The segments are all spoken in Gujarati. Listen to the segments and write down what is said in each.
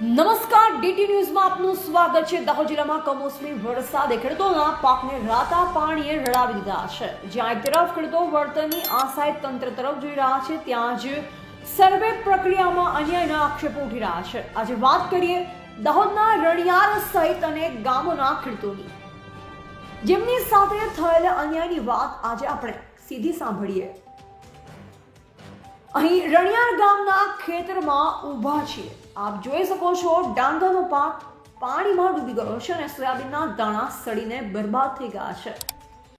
નમસ્કાર, ડીટી ન્યૂઝમાં આપનું સ્વાગત છે. દાહોદ જિલ્લામાં કમોસમી વરસાદે ખેડૂતોના પાકને રાતા પાણીએ રડાવી દીધા છે. જ્યાં એક તરફ ખેડૂતો વળતરની આશાએ તંત્ર તરફ જોઈ રહ્યા છે, ત્યાં જ સર્વે પ્રક્રિયામાં અન્યાયના આક્ષેપો ઉઠી રહ્યા છે. આજે વાત કરીએ દાહોદના રણિયાર સહિત અને ગામોના ખેડૂતોની. જેમની સાથે થયેલ અન્યાયની વાત આજે આપણે સીધી સાંભળીએ. અહીં રણિયાર ગામના ખેતરમાં ઊભા છીએ. આપ જોઈ શકો છો, ડાંગરનો પાક પાણીમાં ડૂબી ગયો છે અને સોયાબીનના દાણા સડીને બરબાદ થઈ ગયા છે.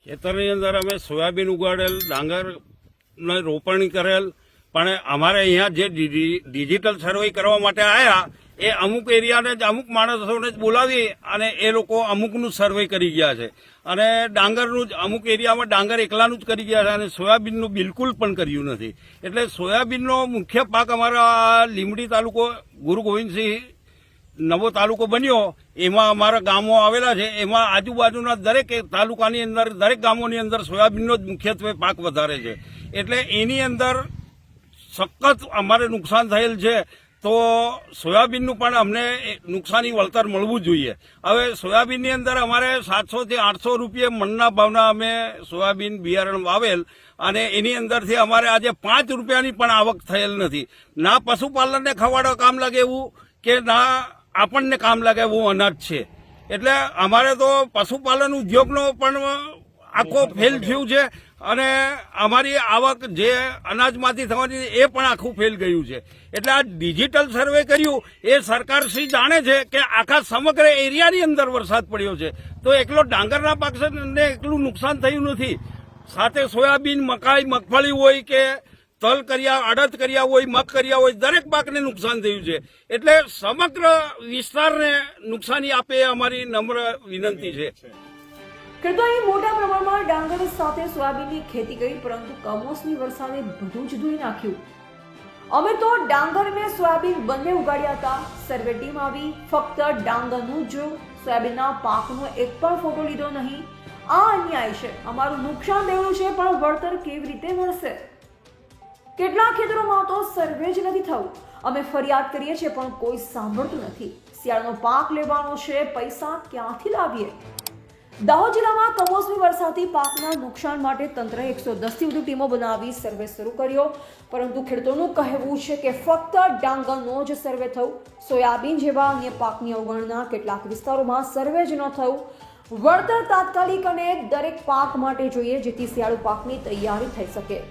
ખેતરની અંદર અમે સોયાબીન ઉગાડેલ, ડાંગરને રોપણી કરેલ, પણ અમારે અહીંયા જે ડિજિ- ડિજિટલ સર્વે કરવા માટે આવ્યા એ અમુક એરિયાને જ, અમુક માણસોને જ બોલાવી અને એ લોકો અમુકનું સર્વે કરી ગયા છે. અને ડાંગરનું જ, અમુક એરિયામાં ડાંગર એકલાનું જ કરી ગયા છે અને સોયાબીનનું બિલકુલ પણ કર્યું નથી. એટલે સોયાબીનનો મુખ્ય પાક અમારા લીમડી તાલુકો, ગુરુ ગોવિંદસિંહ નવો તાલુકો બન્યો, એમાં અમારા ગામો આવેલા છે. એમાં આજુબાજુના દરેક તાલુકાની અંદર, દરેક ગામોની અંદર સોયાબીનનો જ મુખ્યત્વે પાક વધારે છે. એટલે એની અંદર સખત અમારે નુકસાન થયેલ છે. તો સોયાબીનનું પણ અમને નુકસાની વળતર મળવું જોઈએ. હવે સોયાબીનની અંદર અમારે સાતસોથી આઠસો રૂપિયા મણના ભાવના અમે સોયાબીન બિયારણ વાવેલ અને એની અંદરથી અમારે આજે પાંચ રૂપિયાની પણ આવક થયેલ નથી. ના પશુપાલનને ખવાડો કામ લાગે એવું કે ના આપણને કામ લાગે એવું અનાજ છે. એટલે અમારે તો પશુપાલન ઉદ્યોગનો પણ આખો ફેલ થયું છે અને અમારી આવક જે અનાજમાંથી થવાની એ પણ આખું ફેલ ગયું છે. એટલે આ ડિજિટલ સર્વે કર્યું એ સરકાર શ્રી જાણે છે કે આખા સમગ્ર એરિયાની અંદર વરસાદ પડ્યો છે. તો એકલો ડાંગરના પાકને એકલું નુકસાન થયું નથી. સાથે સોયાબીન મકાઈ મગફળી હોય કે તલ કર્યા અડદ કર્યા હોય મગ કર્યા હોય દરેક પાકને નુકસાન થયું છે. એટલે સમગ્ર વિસ્તારને નુકસાની આપે એ અમારી નમ્ર વિનંતી છે. ખેડૂતોએ મોટા પ્રમાણમાં ડાંગર સાથે સોયાબીનની ખેતી કરી, પરંતુ કમોસમી વરસાદે બધું જ ધોઈ નાખ્યું. અમે તો ડાંગર ને સોયાબીન બંને ઉગાડ્યા હતા. સર્વે ટીમ આવી, ફક્ત ડાંગરનું જ સોયાબીનના પાકનો એક પણ ફોટો લીધો નહીં. આ અન્યાય છે. અમારું નુકસાન દેવું છે, પણ વળતર કેવી રીતે મળશે? કેટલા ખેતરોમાં તો સર્વે જ નથી થયું. અમે ફરિયાદ કરીએ છીએ, પણ કોઈ સાંભળતું નથી. શિયાળાનો પાક લેવાનો છે, પૈસા ક્યાંથી લાવીએ? દાહોદ જિલ્લામાં કમોસમી વરસાદથી પાકના નુકસાન માટે તંત્રએ એકસો દસથી વધુ ટીમો બનાવી સર્વે શરૂ કર્યો. પરંતુ ખેડૂતોનું કહેવું છે કે ફક્ત ડાંગરનો જ સર્વે થયું. સોયાબીન જેવા અન્ય પાકની અવગણના કેટલાક વિસ્તારોમાં સર્વે જ ન થયું. વળતર તાત્કાલિક અને દરેક પાક માટે જોઈએ જેથી શિયાળુ પાકની તૈયારી થઈ શકે.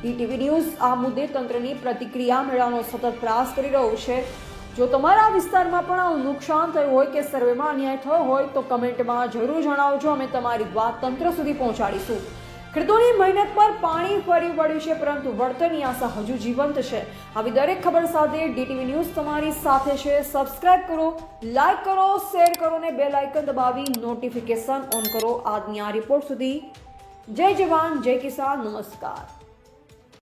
ટીટીવી ન્યૂઝ આ મુદ્દે તંત્રની પ્રતિક્રિયા મેળવવાનો સતત પ્રયાસ કરી રહ્યો છે. જો તમારા વિસ્તારમાં પણ આવું નુકસાન થયું હોય કે સર્વેમાં અન્યાય થયો હોય તો કમેન્ટમાં જરૂર જણાવજો. અમે તમારી વાત તંત્ર સુધી પહોંચાડીશું. ખેડૂતોની મહેનત પર પાણી ફરી વળ્યું છે, પરંતુ વળતરની આશા હજુ જીવંત છે. આવી દરેક ખબર સાથે ડીટીવી ન્યૂઝ તમારી સાથે છે. સબસ્ક્રાઇબ કરો, લાઇક કરો, શેર કરો ને બેલ આઇકન દબાવી નોટિફિકેશન ઓન કરો. આજની આ રિપોર્ટ સુધી જય જવાન, જય કિસાન. નમસ્કાર.